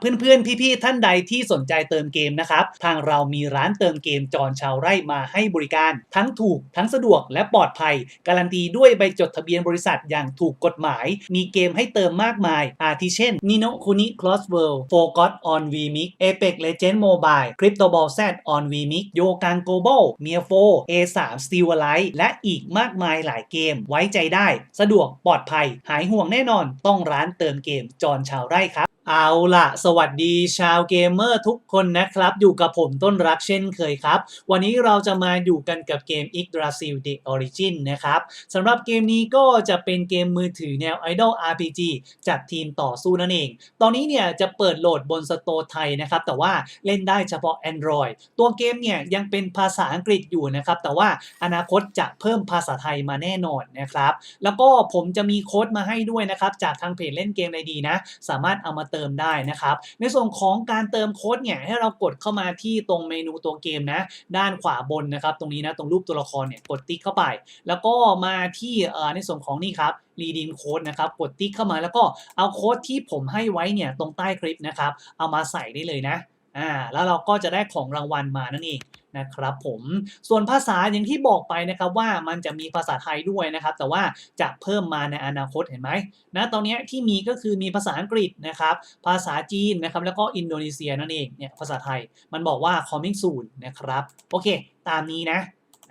เพื่อนๆ พี่ๆ ท่านใดที่สนใจเติมเกมนะครับ ทางเรามีร้านเติมเกมจอนชาวไร่มาให้บริการ ทั้งถูกทั้งสะดวกและปลอดภัย การันตีด้วยใบจดทะเบียนบริษัทอย่างถูกกฎหมาย มีเกมให้เติมมากมาย อาทิเช่น Nino Kuni Cross World Forgot on VMix Apex Legends Mobile Crypto Ball Z on VMix โยกัง Global m i a 4 A3 Steel Alive และอีกมากมายหลายเกม ไว้ใจได้ สะดวกปลอดภัย หายห่วงแน่นอน ต้องร้านเติมเกมจอนชาวไร่ครับ เอาล่ะ สวัสดีชาวเกมเมอร์ทุกคนนะครับ อยู่กับผมต้นรักเช่นเคยครับ วันนี้เราจะมาอยู่กันกับเกม Yggdrasil The Origin นะครับสำหรับเกมนี้ก็จะเป็นเกมมือถือแนว Idol RPG จากทีมต่อสู้นั่นเอง ตอนนี้เนี่ยจะเปิดโหลดบนสโตร์ไทยนะครับ แต่ว่าเล่นได้เฉพาะ Android ตัวเกมเนี่ยยังเป็นภาษาอังกฤษอยู่นะครับ แต่ว่าอนาคตจะเพิ่มภาษาไทยมาแน่นอนนะครับ แล้วก็ผมจะมีโค้ดมาให้ด้วยนะครับจากทางเพจเล่นเกมไรดีนะ สามารถเอามาเติมได้นะครับ ในส่วนของการเติมโค้ดเนี่ยให้เรากดเข้ามาที่ตรงเมนูตัวเกมนะ ด้านขวาบนนะครับ ตรงนี้นะตรงรูปตัวละครเนี่ยกดติ๊กเข้าไป แล้วก็มาที่ในส่วนของนี่ครับ redeem code นะครับ กดติ๊กเข้ามาแล้วก็เอาโค้ดที่ผมให้ไว้เนี่ยตรงใต้คลิปนะครับ เอามาใส่ได้เลยนะอ่าแล้วเราก็จะได้ของรางวัลมานั่นเอง นะครับผมส่วนภาษาอย่างที่บอกไปนะครับว่ามันจะมีภาษาไทยด้วยนะครับ แต่ว่าจะเพิ่มมาในอนาคตเห็นไหมนะตอนนี้ที่มีก็คือมีภาษาอังกฤษนะครับ ภาษาจีนนะครับแล้วก็อินโดนีเซียนั่นเองเนี่ยภาษาไทยมันบอกว่า coming soon นะครับโอเค ตามนี้นะ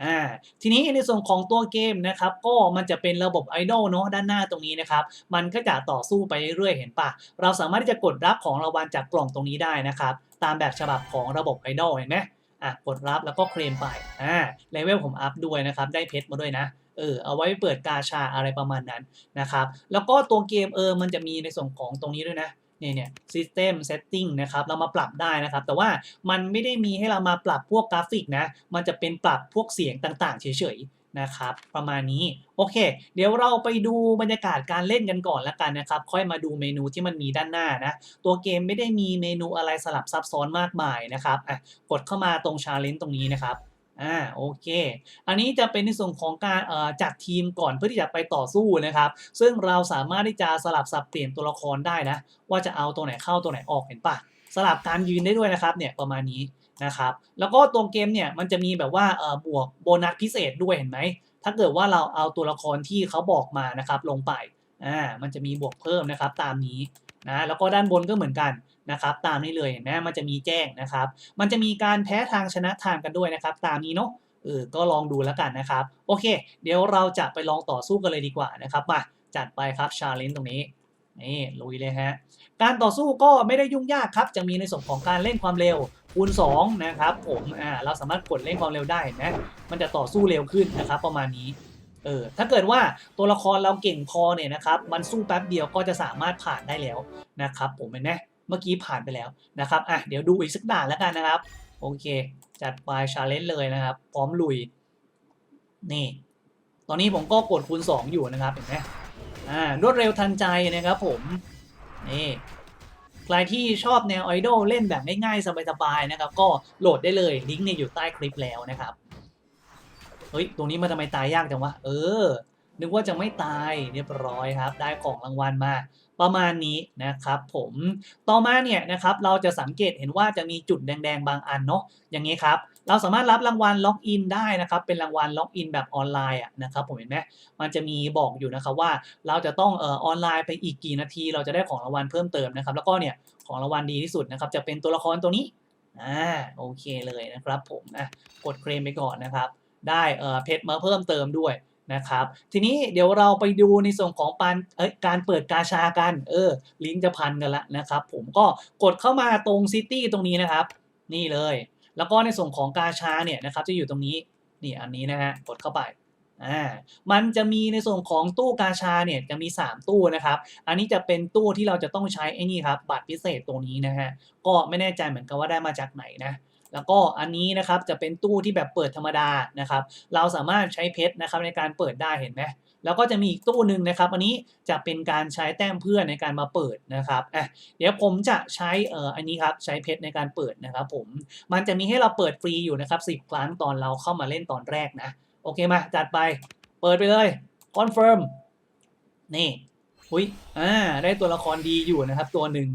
อ่าทีนี้ในส่วนของตัวเกมนะครับก็มันจะเป็นระบบไอดอลเนาะด้านหน้าตรงนี้นะครับมันก็จะต่อสู้ไปเรื่อยๆเห็นปะเราสามารถที่จะกดรับของรางวัลจากกล่องตรงนี้ได้นะครับตามแบบฉบับของระบบไอดอลเห็นไหม อะกดรับแล้วก็เคลมไปอ่าเลเวลผมอัพด้วยนะครับได้เพชรมาด้วยนะเออเอาไว้เปิดกาชาอะไรประมาณนั้นนะครับแล้วก็ตัวเกมเออมันจะมีในส่วนของตรงนี้ด้วยนะเนี่ยเนี่ย system setting นะครับ เรามาปรับได้นะครับ แต่ว่ามันไม่ได้มีให้เรามาปรับพวกกราฟิกนะ มันจะเป็นปรับพวกเสียงต่างๆ เฉยๆ นะครับ ประมาณนี้โอเค เดี๋ยวเราไปดูบรรยากาศการเล่นกันก่อนแล้วกันนะครับ ค่อยมาดูเมนูที่มันมีด้านหน้านะ ตัวเกมไม่ได้มีเมนูอะไรสลับซับซ้อนมากมายนะครับอะกดเข้ามาตรงชาเลนจ์ตรงนี้นะครับอ่าโอเค อันนี้จะเป็นในส่วนของการเอ่อจัดทีมก่อนเพื่อที่จะไปต่อสู้นะครับ ซึ่งเราสามารถที่จะสลับสับเปลี่ยนตัวละครได้นะ ว่าจะเอาตัวไหนเข้าตัวไหนออกเห็นปะสลับการยืนได้ด้วยนะครับเนี่ยประมาณนี้ นะครับ แล้วก็ตัวเกมเนี่ยมันจะมีแบบว่าเออบวกโบนัสพิเศษด้วยเห็นไหม ถ้าเกิดว่าเราเอาตัวละครที่เขาบอกมานะครับลงไป อ่า มันจะมีบวกเพิ่มนะครับตามนี้นะ แล้วก็ด้านบนก็เหมือนกันนะครับ ตามนี้เลยเห็นไหมมันจะมีแจ้งนะครับ มันจะมีการแพ้ทางชนะทางกันด้วยนะครับ ตามนี้เนาะ เออ ก็ลองดูแล้วกันนะครับ โอเค เดี๋ยวเราจะไปลองต่อสู้กันเลยดีกว่านะครับ มา จัดไปครับชาเลนจ์ตรงนี้นี่ลุยเลยฮะ การต่อสู้ก็ไม่ได้ยุ่งยากครับ จะมีในส่วนของการเล่นความเร็ว คูณ2นะครับผมอ่าเราสามารถกดเล่นความเร็วได้นไหมมันจะต่อสู้เร็วขึ้นนะครับ ประมาณนี้เออถ้าเกิดว่าตัวละครเราเก่งพอเนี่ยนะครับ มันสู้แป๊บเดียวก็จะสามารถผ่านได้แล้วนะครับ ผมเห็นไหมเมื่อกี้ผ่านไปแล้วนะครับอะเดี๋ยวดูอีกสักด่านแล้วกันนะครับ โอเค จัดไปชาเลนจ์เลยนะครับ พร้อมลุย นี่ ตอนนี้ผมก็กดคูณ 2 อยู่นะครับเห็นไหมอ่ารวดเร็วทันใจนะครับผมนี่ ใครที่ชอบแนวไอดอลเล่นแบบง่ายๆ สบายๆนะครับ ก็โหลดได้เลยลิงก์เนี่ยอยู่ใต้คลิปแล้วนะครับ เฮ้ย ตรงนี้มันทำไมตายยากจังวะ เออ นึกว่าจะไม่ตายเรียบร้อยครับ ได้ของรางวัลมาประมาณนี้นะครับผมต่อมาเนี่ยนะครับเราจะสังเกตเห็นว่าจะมีจุดแดง ๆ บางอันเนาะอย่างนี้ครับ เราสามารถรับรางวัลล็อกอินได้นะครับ เป็นรางวัลล็อกอินแบบออนไลน์อะนะครับผมเห็นไหมมันจะมีบอกอยู่นะครับว่าเราจะต้องเอ่อออนไลน์ไปอีกกี่นาที เราจะได้ของรางวัลเพิ่มเติมนะครับ แล้วก็เนี่ยของรางวัลดีที่สุดนะครับ จะเป็นตัวละครตัวนี้อ่าโอเคเลยนะครับผมอะกดเคลมไปก่อนนะครับ ได้เอ่อเพชรมาเพิ่มเติมด้วยนะครับทีนี้เดี๋ยวเราไปดูในส่วนของปานเอ้ยการเปิดกาชากัน เออ ลิงก์จะพันกันละนะครับ ผมก็กดเข้ามาตรงซิตี้ตรงนี้นะครับ นี่เลย แล้วก็ในส่วนของกาชาเนี่ยนะครับจะอยู่ตรงนี้นี่อันนี้นะฮะกดเข้าไปอ่ามันจะมีในส่วนของตู้กาชาเนี่ยจะมี 3 ตู้นะครับ อันนี้จะเป็นตู้ที่เราจะต้องใช้ไอ้นี่ครับบัตรพิเศษตัวนี้นะฮะก็ไม่แน่ใจเหมือนกันว่าได้มาจากไหนนะ แล้วก็อันนี้นะครับจะเป็นตู้ที่แบบเปิดธรรมดานะครับ เราสามารถใช้เพชรนะครับในการเปิดได้เห็นไหมแล้วก็จะมีอีกตู้หนึ่งนะครับ อันนี้จะเป็นการใช้แต้มเพื่อนในการมาเปิดนะครับอะเดี๋ยวผมจะใช้เอ่ออันนี้ครับใช้เพชรในการเปิดนะครับผมมันจะมีให้เราเปิดฟรีอยู่นะครับ10 ครั้งตอนเราเข้ามาเล่นตอนแรกนะ โอเคมาจัดไปเปิดไปเลยคอนเฟิร์มนี่ อุ้ยอ่า ได้ตัวละครดีอยู่นะครับ ตัวหนึ่ง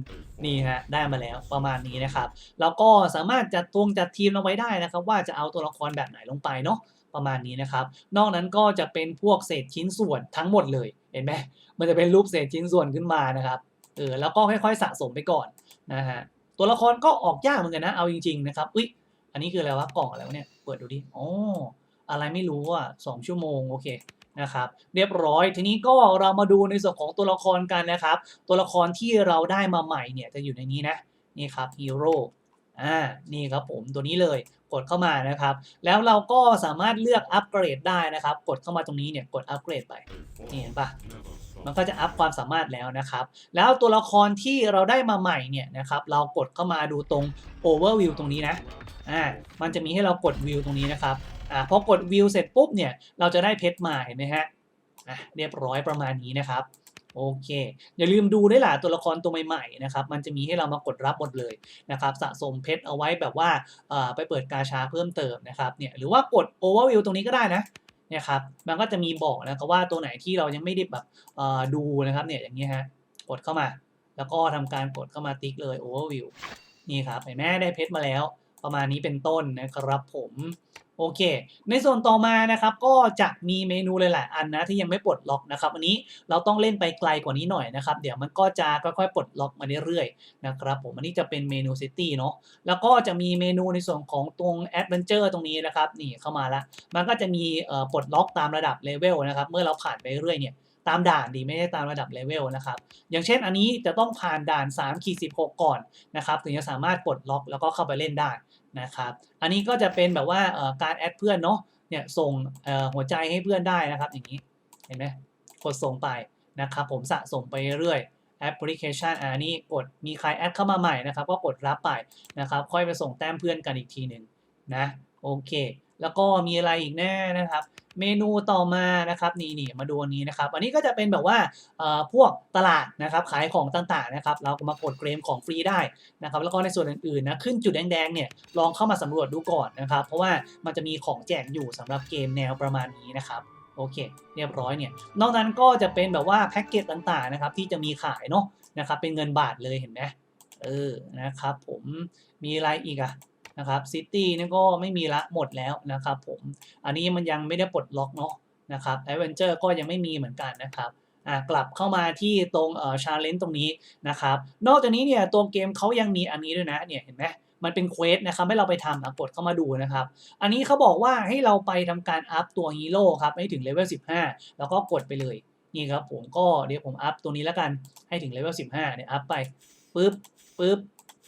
นี่ฮะได้มาแล้วประมาณนี้นะครับ แล้วก็สามารถจัดทวงจัดทีมเอาไว้ได้นะครับ ว่าจะเอาตัวละครแบบไหนลงไปเนาะประมาณนี้นะครับ นอกนั้นก็จะเป็นพวกเศษชิ้นส่วนทั้งหมดเลยเห็นไหมมันจะเป็นรูปเศษชิ้นส่วนขึ้นมานะครับเออแล้วก็ค่อยๆสะสมไปก่อนนะฮะตัวละครก็ออกยากเหมือนกันนะเอาจริง ๆ นะครับอุ้ยอันนี้คืออะไรวะกล่องอะไรวะเนี่ยเปิดดูดิอ๋ออะไรไม่รู้อะสองชั่วโมงโอเค นะครับเรียบร้อยทีนี้ก็เรามาดูในส่วนของตัวละครกันนะครับ ตัวละครที่เราได้มาใหม่เนี่ยจะอยู่ในนี้นะนี่ครับฮีโร่อ่านี่ครับผมตัวนี้เลย กดเข้ามานะครับ แล้วเราก็สามารถเลือกอัปเกรดได้นะครับ กดเข้ามาตรงนี้เนี่ยกดอัปเกรดไปนี่เห็นปะมันก็จะอัพความสามารถแล้วนะครับ แล้วตัวละครที่เราได้มาใหม่เนี่ยนะครับเรากดเข้ามาดูตรง overview ตรงนี้นะอ่ามันจะมีให้เรากดวิวตรงนี้นะครับอ่าพอกดวิวเสร็จปุ๊บเนี่ยเราจะได้เพชรมาเห็นไหมฮะอะเรียบร้อยประมาณนี้นะครับ โอเค อย่าลืมดูได้วยล่ะตัวละครตัวใหม่ๆนะครับ มันจะมีให้เรามากดรับหมดเลยนะครับ สะสมเพชรเอาไว้แบบว่าไปเปิดกาชาเพิ่มเติมนะครับเนี่ยหรือว่ากด overview ตรงนี้ก็ได้นะเนี่ยครับมันก็จะมีบอกนะครับว่าตัวไหนที่เรายังไม่ได้แบบดูนะครับเนี่ยอย่างนี้ฮะกดเข้ามา แล้วก็ทำการกดเข้ามาติ๊กเลย overview นี่ครับเห็นไหมได้เพชรมาแล้ว ประมาณนี้เป็นต้นนะครับผม โอเค ในส่วนต่อมานะครับก็จะมีเมนูหลายๆอันนะที่ยังไม่ปลดล็อกนะครับอันนี้เราต้องเล่นไปไกลกว่านี้หน่อยนะครับ เดี๋ยวมันก็จะค่อยๆปลดล็อกมาเรื่อยๆนะครับผมอันนี้จะเป็นเมนูซิตี้เนาะแล้วก็จะมีเมนูในส่วนของตรงแอดเวนเจอร์ตรงนี้นะครับนี่เข้ามาละมันก็จะมีปลดล็อกตามระดับเลเวลนะครับเมื่อเราผ่านไปเรื่อยเนี่ยตามด่านดีไม่ได้ตามระดับเลเวลนะครับ อย่างเช่นอันนี้จะต้องผ่านด่าน3ขีด16 ก่อนนะครับ ถึงจะสามารถปลดล็อกแล้วก็เข้าไปเล่นได้ นะครับ อันนี้ก็จะเป็นแบบว่าการแอดเพื่อนเนาะ เนี่ยส่งหัวใจให้เพื่อนได้นะครับอย่างนี้ เห็นไหมกดส่งไปนะครับผมสะสมไปเรื่อยแอปพลิเคชันอันนี้กดมีใครแอดเข้ามาใหม่นะครับ ก็กดรับไปนะครับ ค่อยไปส่งแต้มเพื่อนกันอีกทีหนึ่งนะ โอเค แล้วก็มีอะไรอีกแน่นะครับ เมนูต่อมานะครับนี่นี่มาดูอันนี้นะครับ อันนี้ก็จะเป็นแบบว่าเอ่อพวกตลาดนะครับขายของต่างๆนะครับ เราก็มากดเกรมของฟรีได้นะครับ แล้วก็ในส่วนอื่นๆนะขึ้นจุดแดงๆเนี่ยลองเข้ามาสำรวจดูก่อนนะครับ เพราะว่ามันจะมีของแจกอยู่สำหรับเกมแนวประมาณนี้นะครับโอเค เรียบร้อยเนี่ย นอกนั้นก็จะเป็นแบบว่าแพ็กเกจต่างๆนะครับที่จะมีขายเนาะนะครับเป็นเงินบาทเลยเห็นไหมเออนะครับผมมีอะไรอีกอะ นะครับซิตี้นี่ก็ไม่มีละหมดแล้วนะครับผมอันนี้มันยังไม่ได้ปลดล็อกเนาะนะครับแอดเวนเจอร์ก็ยังไม่มีเหมือนกันนะครับกลับเข้ามาที่ตรงเอ่อชาเลนจ์ตรงนี้นะครับนอกจากนี้เนี่ยตัวเกมเขายังมีอันนี้ด้วยนะเนี่ยเห็นไหมมันเป็นเควสนะครับให้เราไปทำอะกดเข้ามาดูนะครับ อันนี้เขาบอกว่าให้เราไปทำการอัพตัวฮีโร่ครับให้ถึงเลเวล15 แล้วก็กดไปเลยนี่ครับผมก็เดี๋ยวผมอัพตัวนี้แล้วกันให้ถึงเลเวล15เนี่ยอัพไปปึ๊บปึ๊บ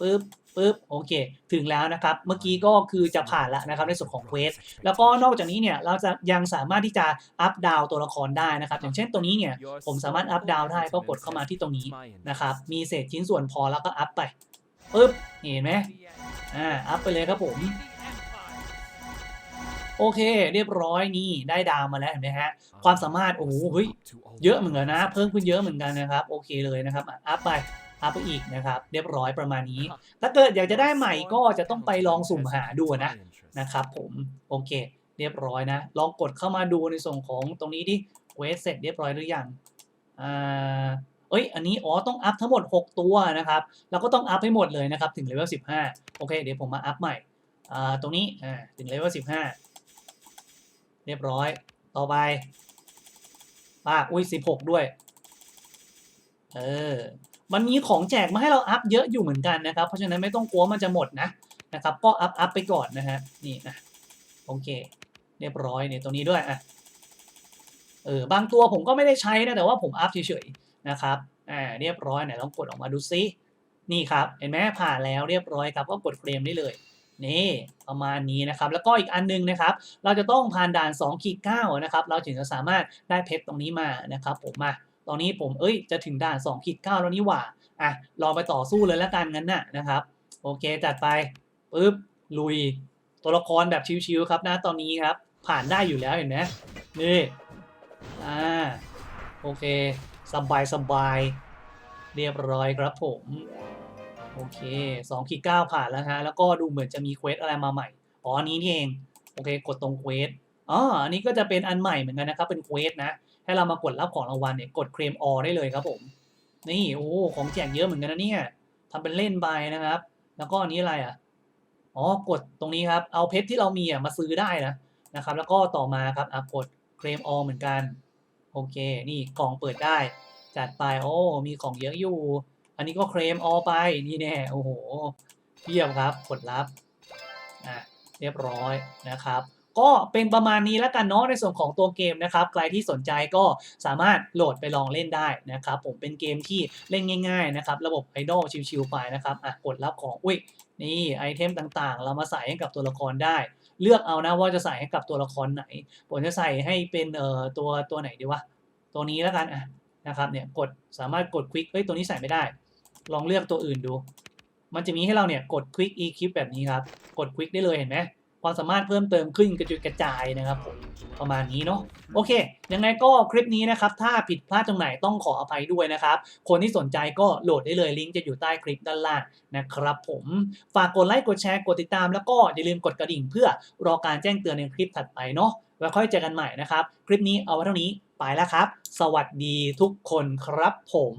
ปึ๊บ ปึ๊บโอเค ถึงแล้วนะครับ เมื่อกี้ก็คือจะผ่านแล้วนะครับในส่วนของเควสแล้วก็นอกจากนี้เนี่ยเราจะยังสามารถที่จะอัพดาวตัวละครได้นะครับ อย่างเช่นตัวนี้เนี่ยผมสามารถอัพดาวได้ก็กดเข้ามาที่ตรงนี้นะครับมีเศษชิ้นส่วนพอแล้วก็อัพไปปึ๊บเห็นไหมอ่าอัพไปเลยครับผมโอเค เรียบร้อยนี่ได้ดาวมาแล้วเห็นไหมฮะความสามารถโอ้โหเฮ้ยเยอะเหมือนกันนะ เพิ่มขึ้นเยอะเหมือนกันนะครับ โอเคเลยนะครับอะอัพไป อัพไปอีกนะครับ เรียบร้อยประมาณนี้ ถ้าเกิดอยากจะได้ใหม่ก็จะต้องไปลองสุ่มหาดูนะนะครับผมโอเค เรียบร้อยนะ ลองกดเข้ามาดูในส่วนของตรงนี้ดิเวสเสร็จเรียบร้อยหรือยังอ่าเอ้ย อันนี้ อ๋อ ต้องอัพทั้งหมด 6 ตัวนะครับเราก็ต้องอัพให้หมดเลยนะครับ ถึงเลเวล 15 โอเค เดี๋ยวผมมาอัพใหม่ อ่า ตรงนี้ อ่า ถึงเลเวล 15 เรียบร้อย ต่อไปป้าอุ้ย 16 ด้วย เออ มันมีของแจกมาให้เราอัพเยอะอยู่เหมือนกันนะครับ เพราะฉะนั้นไม่ต้องกลัวมันจะหมดนะนะครับก็อัพอัพไปก่อนนะฮะนี่นะโอเค เรียบร้อยเนี่ยตรงนี้ด้วยอะเออบางตัวผมก็ไม่ได้ใช้นะแต่ว่าผมอัพเฉยๆนะครับอ่าเรียบร้อยไหนลองกดออกมาดูซินี่ครับเห็นไหมผ่านแล้วเรียบร้อยครับก็กดเฟรมได้เลยนี่ประมาณนี้นะครับ แล้วก็อีกอันนึงนะครับ เราจะต้องผ่านด่าน2ขีด9นะครับ เราถึงจะสามารถได้เพชรตรงนี้มานะครับผมมา ตอนนี้ผมเอ้ยจะถึงด่าน2ขีด9แล้วนี่หว่าอะลองไปต่อสู้เลยแล้วกันงั้นน่ะนะครับ โอเคจัดไปปึ๊บลุยตัวละครแบบชิวๆครับนะตอนนี้ครับ ผ่านได้อยู่แล้วเห็นไหมนี่อ่าโอเคสบายสบายเรียบร้อยครับผมโอเคสองขีดเก้าผ่านแล้วฮะแล้วก็ดูเหมือนจะมีเควสอะไรมาใหม่อ๋ออันนี้นี่เองโอเคกดตรงเควสอ๋ออันนี้ก็จะเป็นอันใหม่เหมือนกันนะครับเป็นเควสนะ ให้เรามากดรับของรางวัลเนี่ยกดเคลมออได้เลยครับผม นี่โอ้ของแจกเยอะเหมือนกันนะเนี่ยทำเป็นเล่นไปนะครับ แล้วก็อันนี้อะไรอะอ๋อกดตรงนี้ครับเอาเพชรที่เรามีอะมาซื้อได้นะนะครับ แล้วก็ต่อมาครับอะกดเคลมออเหมือนกันโอเค นี่กล่องเปิดได้ จัดไปโอ้มีของเยอะอยู่ อันนี้ก็เคลมออไปนี่แน่โอ้โหเยี่ยมครับกดรับอะเรียบร้อยนะครับ ก็เป็นประมาณนี้แล้วกันเนาะในส่วนของตัวเกมนะครับ ใครที่สนใจก็สามารถโหลดไปลองเล่นได้นะครับ ผมเป็นเกมที่เล่นง่าย ๆ นะครับ ระบบไอดอลชิวๆไปนะครับอะกดรับของอุ้ยนี่ไอเทมต่างๆ เรามาใส่ให้กับตัวละครได้ เลือกเอานะว่าจะใส่ให้กับตัวละครไหน ผมจะใส่ให้เป็นเอ่อตัวตัวไหนดีวะตัวนี้แล้วกันอะนะครับเนี่ยกดสามารถกดควิกเฮ้ยตัวนี้ใส่ไม่ได้ ลองเลือกตัวอื่นดู มันจะมีให้เราเนี่ยกดควิก e คลิปแบบนี้ครับ กดควิกได้เลยเห็นไหม ความสามารถเพิ่มเติมขึ้นกระจุยกระจายนะครับผมประมาณนี้เนาะโอเค ยังไงก็คลิปนี้นะครับ ถ้าผิดพลาดตรงไหนต้องขออภัยด้วยนะครับ คนที่สนใจก็โหลดได้เลยลิงก์จะอยู่ใต้คลิปด้านล่างนะครับผมฝากกดไลค์กดแชร์กดติดตาม แล้วก็อย่าลืมกดกระดิ่ง เพื่อรอการแจ้งเตือนในคลิปถัดไปเนาะไว้ค่อยเจอกันใหม่นะครับ คลิปนี้เอาไว้เท่านี้ไปแล้วครับ สวัสดีทุกคนครับผม